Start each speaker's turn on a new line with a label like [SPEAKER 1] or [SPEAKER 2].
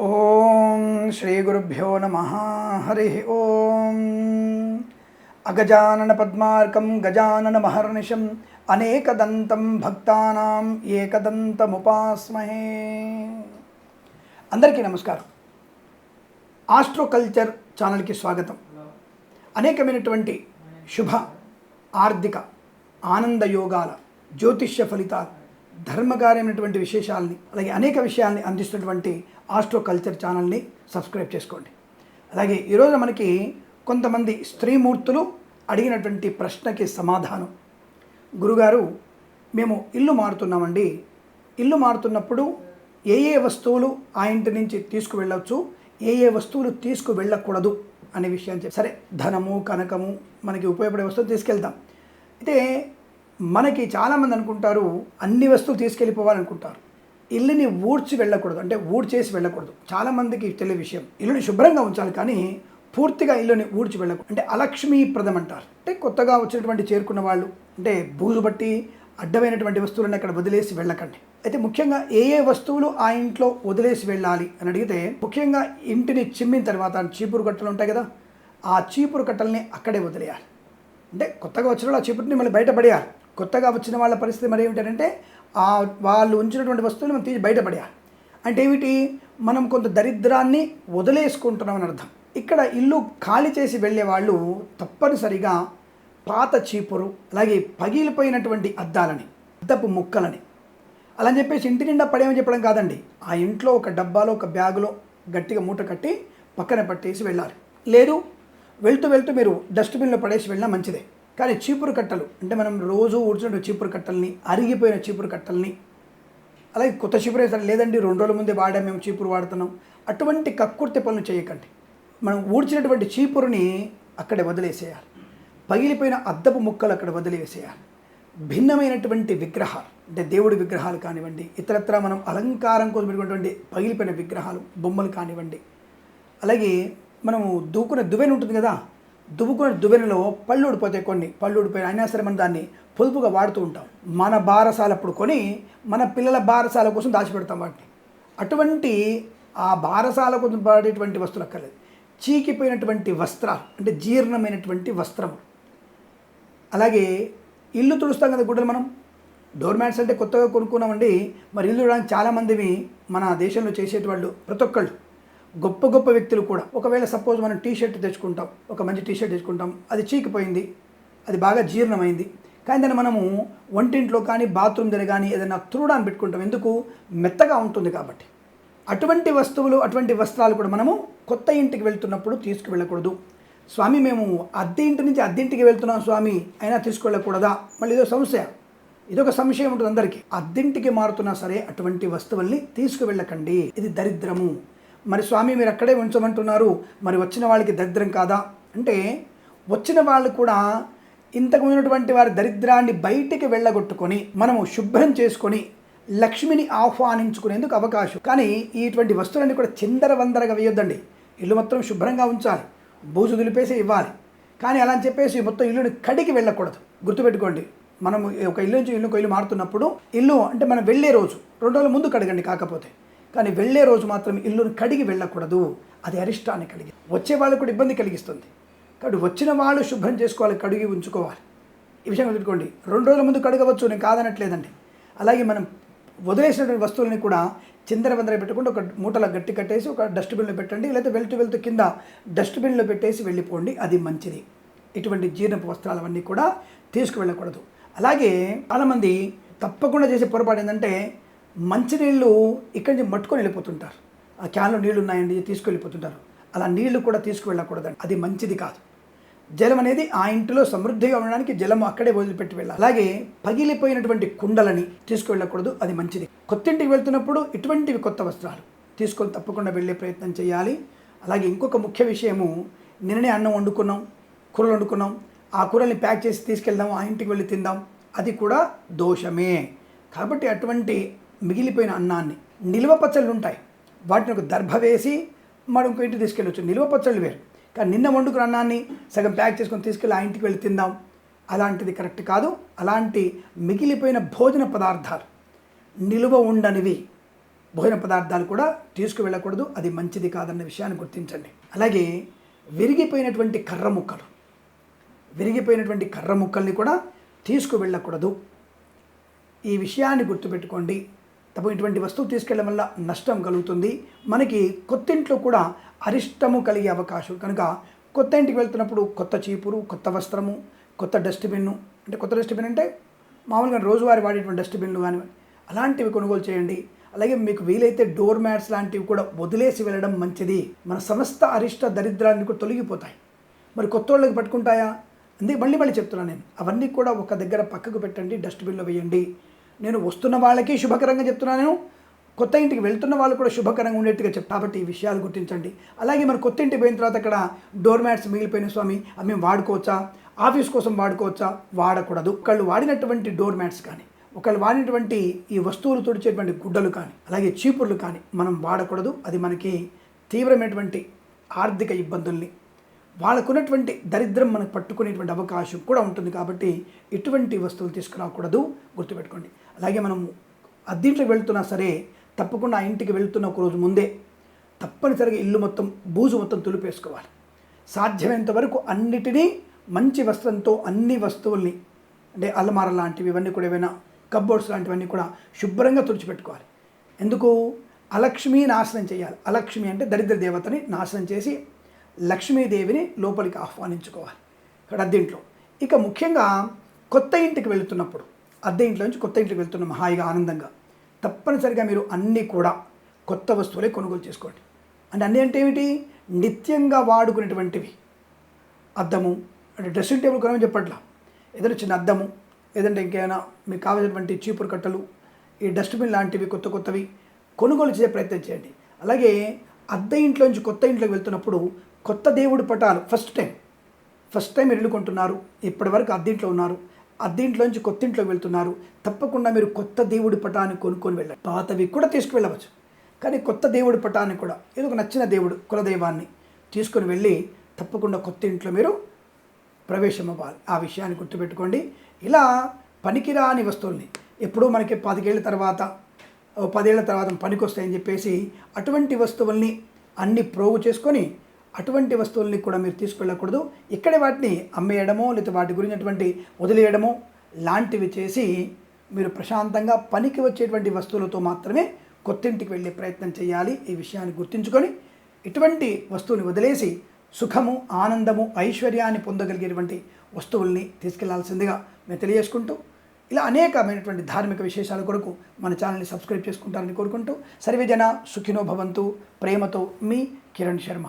[SPEAKER 1] ఓం శ్రీ గురుభ్యో నమ. హరి ఓం. అగజానన పద్మార్కం గజానన మహర్నిశం అనేకదంతం భక్తానాం ఏకదంతముపాస్మహే. అందరికీ నమస్కారం. ఆస్ట్రోకల్చర్ ఛానల్కి స్వాగతం. అనేకమైనటువంటి శుభ ఆర్థిక ఆనంద యోగాల జ్యోతిష్య ఫలితాలు ధర్మకార్యమైనటువంటి విశేషాలని అలాగే అనేక విషయాల్ని అందిస్తున్నటువంటి ఆస్ట్రో కల్చర్ ఛానల్ని సబ్స్క్రైబ్ చేసుకోండి. అలాగే ఈరోజు మనకి కొంతమంది స్త్రీమూర్తులు అడిగినటువంటి ప్రశ్నకి సమాధానం. గురుగారు మేము ఇల్లు మారుతున్నామండి. ఇల్లు మారుతున్నప్పుడు ఏ ఏ వస్తువులు ఆ ఇంటి నుంచి తీసుకువెళ్ళవచ్చు ఏ ఏ వస్తువులు తీసుకు వెళ్ళకూడదు అనే విషయాన్ని చెప్పి సరే ధనము కనకము మనకి ఉపయోగపడే వస్తువులు తీసుకెళ్తాం అయితే మనకి చాలామంది అనుకుంటారు అన్ని వస్తువులు తీసుకెళ్ళిపోవాలనుకుంటారు. ఇల్లుని ఊడ్చి వెళ్ళకూడదు. అంటే ఊడ్చేసి వెళ్ళకూడదు. చాలామందికి తెలియ విషయం. ఇల్లుని శుభ్రంగా ఉంచాలి కానీ పూర్తిగా ఇల్లుని ఊడ్చి వెళ్ళకూడదు. అంటే అలక్ష్మీప్రదం అంటారు. అంటే కొత్తగా వచ్చినటువంటి చేరుకున్న వాళ్ళు అంటే బూజు బట్టి అడ్డమైనటువంటి వస్తువులను అక్కడ వదిలేసి వెళ్ళకండి. అయితే ముఖ్యంగా ఏ ఏ వస్తువులు ఆ ఇంట్లో వదిలేసి వెళ్ళాలి అని అడిగితే ముఖ్యంగా ఇంటిని చిమ్మిన తర్వాత చీపురు కట్టలు ఉంటాయి కదా ఆ చీపురు కట్టల్ని అక్కడే వదిలేయాలి. అంటే కొత్తగా వచ్చిన వాళ్ళు ఆ చీపురుని మళ్ళీ బయటపడేయాలి కొత్తగా వచ్చిన వాళ్ళ పరిస్థితి మరి ఏమిటంటే ఆ వాళ్ళు ఉంచినటువంటి వస్తువులు మనం తీసి బయటపడేయాలి. అంటే ఏమిటి? మనం కొంత దరిద్రాన్ని వదిలేసుకుంటున్నామని అర్థం. ఇక్కడ ఇల్లు ఖాళీ చేసి వెళ్ళే వాళ్ళు తప్పనిసరిగా పాత చీపురు అలాగే పగిలిపోయినటువంటి అద్దాలని అద్దపు ముక్కలని అలా అని చెప్పేసి ఇంటి నిండా పడేమని చెప్పడం కాదండి. ఆ ఇంట్లో ఒక డబ్బాలో ఒక బ్యాగులో గట్టిగా మూట కట్టి పక్కన పట్టేసి వెళ్ళాలి. లేదు వెళ్తూ వెళ్తూ మీరు డస్ట్బిన్లో పడేసి వెళ్ళినా మంచిదే. కానీ చీపురు కట్టలు అంటే మనం రోజు ఊడ్చిన చీపురు కట్టల్ని అరిగిపోయిన చీపురు కట్టల్ని అలాగే కొత్త చీపురు వేసారు లేదండి రెండు రోజుల ముందే వాడాం మేము చీపురు వాడుతున్నాం అటువంటి కక్కుర్తి పనులు చేయకండి. మనం ఊడ్చినటువంటి చీపురుని అక్కడే వదిలేసేయాలి. పగిలిపోయిన అద్దపు ముక్కలు అక్కడ వదిలివేసేయాలి భిన్నమైనటువంటి విగ్రహాలు అంటే దేవుడి విగ్రహాలు కానివ్వండి ఇతరత్ర మనం అలంకారం కోసం పెట్టుకున్నటువంటి పగిలిపోయిన విగ్రహాలు బొమ్మలు కానివ్వండి అలాగే మనము దూకునే దువ్వెన ఉంటుంది కదా దువ్వుకున్న దువ్వెనలో పళ్ళు ఊడిపోతాయి కొన్ని. పళ్ళు ఊడిపోయి అయినా సరే మనం దాన్ని పొదుపుగా వాడుతూ ఉంటాం. మన బారసాల అప్పుడు కొని మన పిల్లల బారసాల కోసం దాచిపెడతాం వాటిని. అటువంటి ఆ బారసాల కోసం పాడేటువంటి వస్తువులు అక్కర్లేదు. చీకిపోయినటువంటి వస్త్రాలు అంటే జీర్ణమైనటువంటి వస్త్రం అలాగే ఇల్లు తుడుస్తాం కదా గుడ్డలు మనం. డోర్ మ్యాట్స్ అంటే కొత్తగా కొనుక్కున్నామండి. మరి ఇల్లు చూడడానికి చాలామందివి మన దేశంలో చేసేటువంటి ప్రతి ఒక్కళ్ళు గొప్ప గొప్ప వ్యక్తులు కూడా. ఒకవేళ సపోజ్ మనం టీ షర్ట్ తెచ్చుకుంటాం ఒక మంచి టీ షర్ట్ తెచ్చుకుంటాం అది చీకిపోయింది అది బాగా జీర్ణమైంది. కానీ దాన్ని మనము వంటింట్లో కానీ బాత్రూమ్ దగ్గర కానీ ఏదైనా తురుడాన్ని పెట్టుకుంటాం. ఎందుకు? మెత్తగా ఉంటుంది కాబట్టి. అటువంటి వస్తువులు అటువంటి వస్త్రాలు కూడా మనము కొత్త ఇంటికి వెళ్తున్నప్పుడు తీసుకువెళ్ళకూడదు. స్వామి మేము అద్దె ఇంటి నుంచి అద్దె ఇంటికి వెళ్తున్నాం స్వామి అయినా తీసుకువెళ్ళకూడదా? మళ్ళీ ఇదో సమస్య. ఇదొక సంశయం ఉంటుంది అందరికీ. అద్దెంటికి మారుతున్నా సరే అటువంటి వస్తువుల్ని తీసుకువెళ్ళకండి. ఇది దరిద్రము. మరి స్వామి మీరు అక్కడే ఉంచమంటున్నారు మరి వచ్చిన వాళ్ళకి దరిద్రం కాదా? అంటే వచ్చిన వాళ్ళు కూడా ఇంతకు ఉన్నటువంటి వారి దరిద్రాన్ని బయటికి వెళ్ళగొట్టుకొని మనము శుభ్రం చేసుకొని లక్ష్మిని ఆహ్వానించుకునేందుకు అవకాశం. కానీ ఇటువంటి వస్తువులన్నీ కూడా చిందరవందరగా వేయొద్దండి. ఇల్లు మొత్తం శుభ్రంగా ఉంచాలి. బూజు దులిపేసి ఇవ్వాలి. కానీ అలా అని చెప్పేసి మొత్తం ఇల్లుని కడిగి వెళ్ళకూడదు. గుర్తుపెట్టుకోండి. మనం ఒక ఇల్లు నుంచి ఇల్లు ఒక ఇల్లు మారుతున్నప్పుడు ఇల్లు అంటే మనం వెళ్ళే రోజు రెండు రోజుల ముందు కడగండి కాకపోతే. కానీ వెళ్ళే రోజు మాత్రం ఇల్లుని కడిగి వెళ్ళకూడదు. అది అరిష్టాన్ని కలిగి వచ్చే వాళ్ళకు కూడా ఇబ్బంది కలిగిస్తుంది. కాబట్టి వచ్చిన వాళ్ళు శుభ్రం చేసుకోవాలి కడిగి ఉంచుకోవాలి. ఈ విషయం గుర్తుకోండి రెండు రోజుల ముందు కడగవచ్చు నేను కాదనట్లేదండి. అలాగే మనం వదిలేసినటువంటి వస్తువులని కూడా చిందర వందర పెట్టుకుంటే ఒక మూటలో గట్టి కట్టేసి ఒక డస్ట్బిన్లో పెట్టండి లేకపోతే వెళ్తూ వెళ్తూ కింద డస్ట్బిన్లో పెట్టేసి వెళ్ళిపోండి. అది మంచిది. ఇటువంటి జీర్ణపు వస్త్రాలు అవన్నీ కూడా తీసుకువెళ్ళకూడదు. అలాగే చాలామంది తప్పకుండా చేసే పొరపాటు ఏంటంటే మంచినీళ్ళు ఇక్కడి నుంచి మట్టుకొని వెళ్ళిపోతుంటారు. ఆ క్యాన్లో నీళ్ళు ఉన్నాయండి తీసుకువెళ్ళిపోతుంటారు అలా నీళ్ళు కూడా తీసుకువెళ్ళకూడదండి. అది మంచిది కాదు. జలం అనేది ఆ ఇంటిలో సమృద్ధిగా ఉండడానికి జలం అక్కడే వదిలిపెట్టి వెళ్ళాలి. అలాగే పగిలిపోయినటువంటి కుండలని తీసుకువెళ్ళకూడదు. అది మంచిది. కొత్తింటికి వెళ్తున్నప్పుడు ఇటువంటివి కొత్త వస్త్రాలు తీసుకొని తప్పకుండా వెళ్ళే ప్రయత్నం చేయాలి. అలాగే ఇంకొక ముఖ్య విషయము నిన్ననే అన్నం వండుకున్నాం కూరలు వండుకున్నాం. ఆ కూరల్ని ప్యాక్ చేసి తీసుకెళ్దాం ఆ ఇంటికి వెళ్ళి తిందాం. అది కూడా దోషమే. కాబట్టి అటువంటి మిగిలిపోయిన అన్నాన్ని నిల్వ పచ్చళ్ళు ఉంటాయి. వాటిని ఒక దర్భ వేసి మనం ఇంకో ఇంటికి తీసుకెళ్ళొచ్చు. నిల్వ పచ్చళ్ళు వేరు. కానీ నిన్న వండుకున్న అన్నాన్ని సగం ప్యాక్ చేసుకొని తీసుకెళ్ళి ఆ ఇంటికి వెళ్ళి తిందాం. అలాంటిది కరెక్ట్ కాదు. అలాంటి మిగిలిపోయిన భోజన పదార్థాలు నిలువ ఉండనివి. భోజన పదార్థాలు కూడా తీసుకువెళ్ళకూడదు. అది మంచిది కాదన్న విషయాన్ని గుర్తించండి. అలాగే విరిగిపోయినటువంటి కర్ర ముక్కలు. విరిగిపోయినటువంటి కర్ర ముక్కల్ని కూడా తీసుకువెళ్ళకూడదు. ఈ విషయాన్ని గుర్తుపెట్టుకోండి. తప్ప ఇటువంటి వస్తువు తీసుకెళ్ళడం వల్ల నష్టం కలుగుతుంది. మనకి కొత్త ఇంట్లో కూడా అరిష్టము కలిగే అవకాశం. కనుక కొత్త ఇంటికి వెళ్తున్నప్పుడు కొత్త చీపురు కొత్త వస్త్రము కొత్త డస్ట్బిన్ను అంటే కొత్త డస్ట్బిన్ అంటే మామూలుగా రోజువారీ వాడేటువంటి డస్ట్బిన్లు కానీ అలాంటివి కొనుగోలు చేయండి. అలాగే మీకు వీలైతే డోర్ మ్యాట్స్ లాంటివి కూడా వదిలేసి వెళ్ళడం మంచిది. మన సమస్త అరిష్ట దరిద్రాన్ని కూడా తొలగిపోతాయి. మరి కొత్త వాళ్ళకి పట్టుకుంటాయా? అందుకే మళ్ళీ మళ్ళీ చెప్తున్నాను నేను. అవన్నీ కూడా ఒక దగ్గర పక్కకు పెట్టండి డస్ట్బిన్లో వేయండి. నేను వస్తున్న వాళ్ళకి శుభకరంగా చెప్తున్నాను కొత్త ఇంటికి వెళ్తున్న వాళ్ళు కూడా శుభకరంగా ఉండేట్టుగా చెప్ కాబట్టి ఈ విషయాలు గుర్తించండి. అలాగే మరి కొత్త ఇంటికి పోయిన తర్వాత అక్కడ డోర్ మ్యాట్స్ మిగిలిపోయిన స్వామి. అవి మేము వాడుకోవచ్చా? ఆఫీస్ కోసం వాడుకోవచ్చా? వాడకూడదు. ఒకళ్ళు వాడినటువంటి డోర్ మ్యాట్స్ కానీ ఒకళ్ళు వాడినటువంటి ఈ వస్తువులు తుడిచేటువంటి గుడ్డలు కానీ అలాగే చీపుర్లు కానీ మనం వాడకూడదు. అది మనకి తీవ్రమైనటువంటి ఆర్థిక ఇబ్బందుల్ని వాళ్ళకున్నటువంటి దరిద్రం మనకు పట్టుకునేటువంటి అవకాశం కూడా ఉంటుంది కాబట్టి ఇటువంటి వస్తువులు తీసుకురాకూడదు గుర్తుపెట్టుకోండి. అలాగే మనం అద్దీంట్లోకి వెళ్తున్నా సరే తప్పకుండా ఆ ఇంటికి వెళ్తున్న ఒక రోజు ముందే తప్పనిసరిగా ఇల్లు మొత్తం బూజు మొత్తం తులిపేసుకోవాలి. సాధ్యమైనంత వరకు అన్నిటినీ మంచి వస్త్రంతో అన్ని వస్తువుల్ని అంటే అల్మార లాంటివి ఇవన్నీ కూడా ఏవైనా కబ్బోర్డ్స్ లాంటివన్నీ కూడా శుభ్రంగా తుడిచిపెట్టుకోవాలి. ఎందుకు? అలక్ష్మి నాశనం చేయాలి. అలక్ష్మి అంటే దరిద్ర దేవతని నాశనం చేసి లక్ష్మీదేవిని లోపలికి ఆహ్వానించుకోవాలి. ఇక్కడ అద్దెంట్లో. ఇక ముఖ్యంగా కొత్త ఇంటికి వెళుతున్నప్పుడు అద్దె ఇంట్లో నుంచి కొత్త ఇంటికి వెళ్తున్నాం హాయిగా ఆనందంగా తప్పనిసరిగా మీరు అన్నీ కూడా కొత్త వస్తువులే కొనుగోలు చేసుకోండి. అంటే అన్నీ అంటే ఏమిటి? నిత్యంగా వాడుకునేటువంటివి. అద్దము అంటే డ్రెస్సింగ్ టేబుల్ కొనమని చెప్పట్లా. ఏదైనా చిన్న అద్దము ఏదంటే ఇంకేమైనా మీకు కావాల్సినటువంటి చీపురు కట్టలు ఈ డస్ట్బిన్ లాంటివి కొత్త కొత్తవి కొనుగోలు చేసే ప్రయత్నం చేయండి. అలాగే అద్దె ఇంట్లో నుంచి కొత్త ఇంట్లోకి వెళ్తున్నప్పుడు కొత్త దేవుడి పటాలు ఫస్ట్ టైం ఫస్ట్ టైం మీరు ఇల్లు కొంటున్నారు ఇప్పటి వరకు ఉన్నారు. అద్దీంట్లోంచి కొత్త ఇంట్లోకి వెళ్తున్నారు. తప్పకుండా మీరు కొత్త దేవుడి పటాన్ని కొనుక్కొని వెళ్ళాలి పాతవి కూడా తీసుకువెళ్ళవచ్చు. కానీ కొత్త దేవుడి పటాన్ని కూడా ఏదో ఒక నచ్చిన దేవుడు కులదైవాన్ని తీసుకొని వెళ్ళి తప్పకుండా కొత్త ఇంట్లో మీరు ప్రవేశం అవ్వాలి ఆ విషయాన్ని గుర్తుపెట్టుకోండి. ఇలా పనికిరాని వస్తువుల్ని ఎప్పుడూ మనకి పదికేళ్ళ తర్వాత ఓ పదేళ్ళ తర్వాత పనికి వస్తాయని చెప్పేసి అటువంటి వస్తువుల్ని అన్ని ప్రోగు చేసుకొని అటువంటి వస్తువుల్ని కూడా మీరు తీసుకెళ్ళకూడదు. ఇక్కడ వాటిని అమ్మేయడమో లేదా వాటి గురించినటువంటి వదిలేయడమో లాంటివి చేసి మీరు ప్రశాంతంగా పనికి వచ్చేటువంటి వస్తువులతో మాత్రమే కొత్తింటికి వెళ్ళే ప్రయత్నం చేయాలి. ఈ విషయాన్ని గుర్తుంచుకొని ఇటువంటి వస్తువుని వదిలేసి సుఖము ఆనందము ఐశ్వర్యాన్ని పొందగలిగేటువంటి వస్తువుల్ని తీసుకెళ్ళాల్సిందిగా మేము తెలియజేసుకుంటూ ఇలా అనేకమైనటువంటి ధార్మిక విశేషాల కొరకు మన ఛానల్ని సబ్స్క్రైబ్ చేసుకుంటారని కోరుకుంటూ సర్వేజన సుఖినో భవంతు ప్రేమతో మీ కిరణ్ శర్మ.